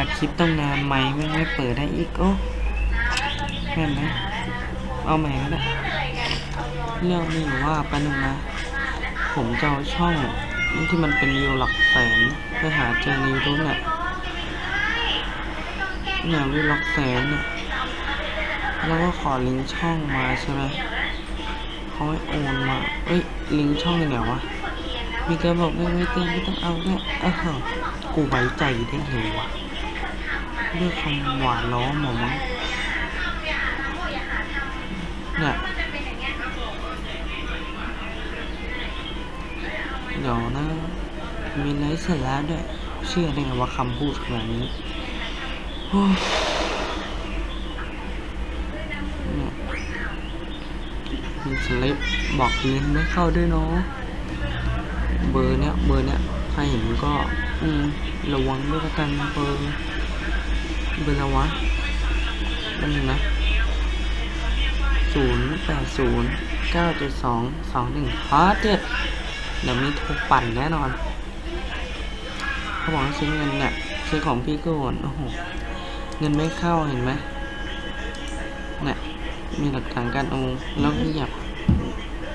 อัดคลิปต้องนานไหมไม่ไม่เปิดได้อีกโอ้แม่นไหมเอาใหม่ก็ได้เรื่องมีอยู่ว่าแป๊บนึงนะ ผมจะเอาช่องที่มันเป็นวิวหลักแสนไปหาเจอในยูทูบเนี่ยเนี่ยวิวหลักแสนเนี่ยแล้วก็ขอลิงก์ช่องมาใช่ไหมเขาให้โอนมาเอ้ยลิงก์ช่องอยู่ไหนวะมีการบอกไม่ไม่เต็มไม่ต้องเอาด้วยอ้าวกูไว้ใจได้ไงวะ เรื่องคำหวานล้อมหมอมั้งเนี่ยเดี๋ยวนะ มีไลฟ์เสร็จแล้วด้วย เชื่อได้ไงว่าคำพูดขนาดนี้โอ้ยเนี่ยมีสลิปบอกเรียนไม่เข้าด้วยเนาะ เบอร์เนี้ย เบอร์เนี้ย ใครเห็นก็ อืม ระวังด้วยกันเบอร์ เบอร์ละวะนั่นงนะศูนย์แปดศูนย์เก้าเจ็ดสองสองหนึ่งฮาเจ็ดเดี๋ยวมีโทรปั่นแน่นอนเขาบอกให้ซื้อเงินเนี่ยซื้อของพี่ก่อนโอ้โหเงินไม่เข้าเห็นไหมเนี่ยมีหลักฐานการโอนแล้วเงียบ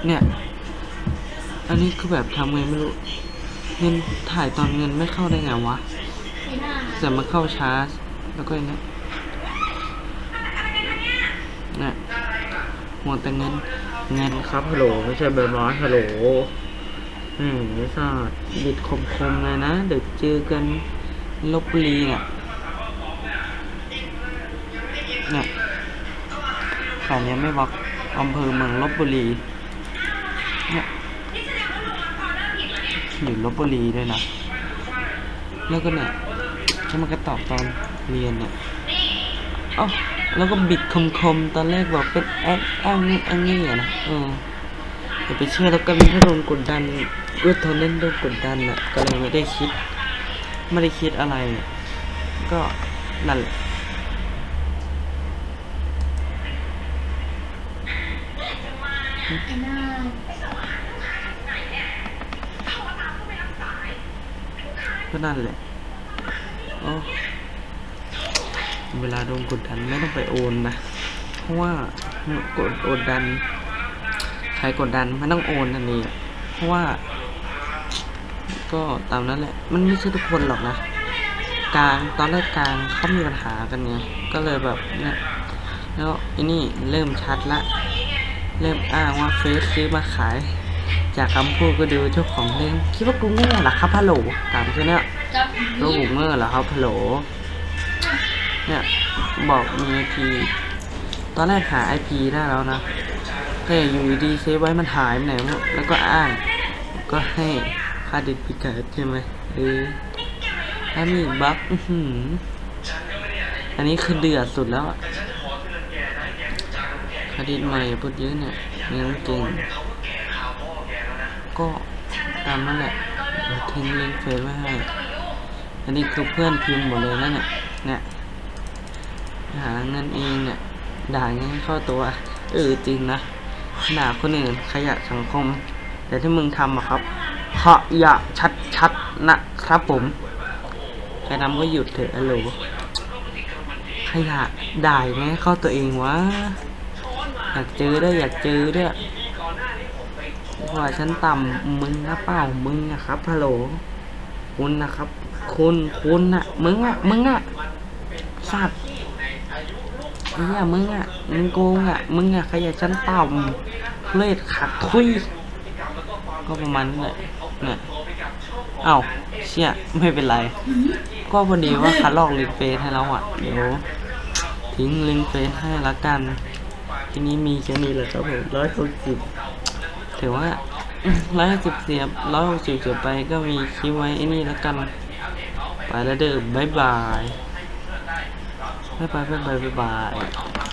เนี่ย อันนี้คือแบบทำไงไม่รู้ เงินถ่ายตอนเงินไม่เข้าได้ไงวะแต่มาเข้าช้า แล้วก็อย่างเงี้ยน่ะหมดแต่เงิน เงินครับฮัลโหลไม่ใช่เบอร์ร้อยฮัลโหลอืมไม่ทราบบิดคมๆเลยนะ เดี๋ยวเจอกันลบบุรีเนี่ยเนี่ยสายเนี้ยไม่บอกอำเภอเมืองลบบุรี เนี่ยอยู่ลบบุรีด้วยนะ แล้วก็เนี่ยจะมากระตอบตอน เรียนเนี่ยเอ้าแล้วก็บิดคมๆ ตอนแรกบอกเป็นแอคอ้างนี่อ้างนี่อะนะเอออย่าไปเชื่อแล้วกันถ้าโดนกดดันก็ตอนเล่นโดนกดดันอะ ก็เลยไม่ได้คิด ไม่ได้คิดอะไร ก็นั่นแหละก็นั่นแหละโอ้ เวลาโดนกดดันไม่ต้องไปโอนนะ เพราะว่ากดกดดัน ใครกดดันไม่ต้องโอนทันทีอะเพราะว่า ก็ตามนั้นแหละ มันไม่ใช่ทุกคนหรอกนะ กลางตอนแรกกลางเขามีปัญหากันไงก็เลยแบบเนี่ยแล้วไอ้นี่เริ่มชัดละ เริ่มอ้างว่าเฟซซื้อมาขาย จากคำพูดก็ดูเจ้าของเล่นคิดว่ากูโง่เหรอครับฮัลโหลถามแค่เนี้ยรู้บุกเมอร์เหรอครับฮัลโหล เนี่ยบอกมีไอพีตอนแรกหาไอพีได้แล้วนะแต่อยู่ดีๆเซฟไว้มันหายไปไหนแล้วก็อ้าง ก็ให้ค่าด็ดพิกัดใช่ไหมเออถ้ามีบัฟอื้อหืออันนี้คือเดือดสุดแล้วอะคดีใหม่อย่าพูดเยอะเนี่ยเงินเก่งก็ตามนั่นแหละทิ้งลิงก์เฟซไว้ให้ อันนี้คือเพื่อนพิมพ์หมดเลยนั่นเนี่ยเนี่ย หาเงินเองเนี่ย ด่าเงินเข้าตัว เออจริงนะด่าคนอื่นขยะสังคม แต่ที่มึงทำอะครับขยะชัดๆนะครับผมใครทำก็หยุดเถอะอโหลขยะด่างให้เข้าตัวเองวะอยากเจอด้วยอยากเจอด้วยว่าฉันต่ำมึงนะเปล่ามึงนะครับฮัลโหลคุณนะครับ คุณคุณน่ะมึงอะมึงอะสัตว์ เนี่ยมึงอะมึงโกงอะ มึงอะขยะชั้นต่ำเลดขัดทุยก็ประมาณนั้นแหละเนี่ยเอ้าเชี่ยไม่เป็นไร ก็พอดีว่าคัดลอกลิงเฟซให้แล้วอะ เดี๋ยว ทิ้งลิงเฟซให้ละกัน ทีนี้มีแค่นี้แหละครับผมร้อยหกสิบถือว่าร้อยหกสิบเสียบร้อยหกสิบเสียบไปก็มีคลิปไว้ไอ้นี่ล้วกัน ไปแล้วเด้อบายบาย บายบายบายบายบายบาย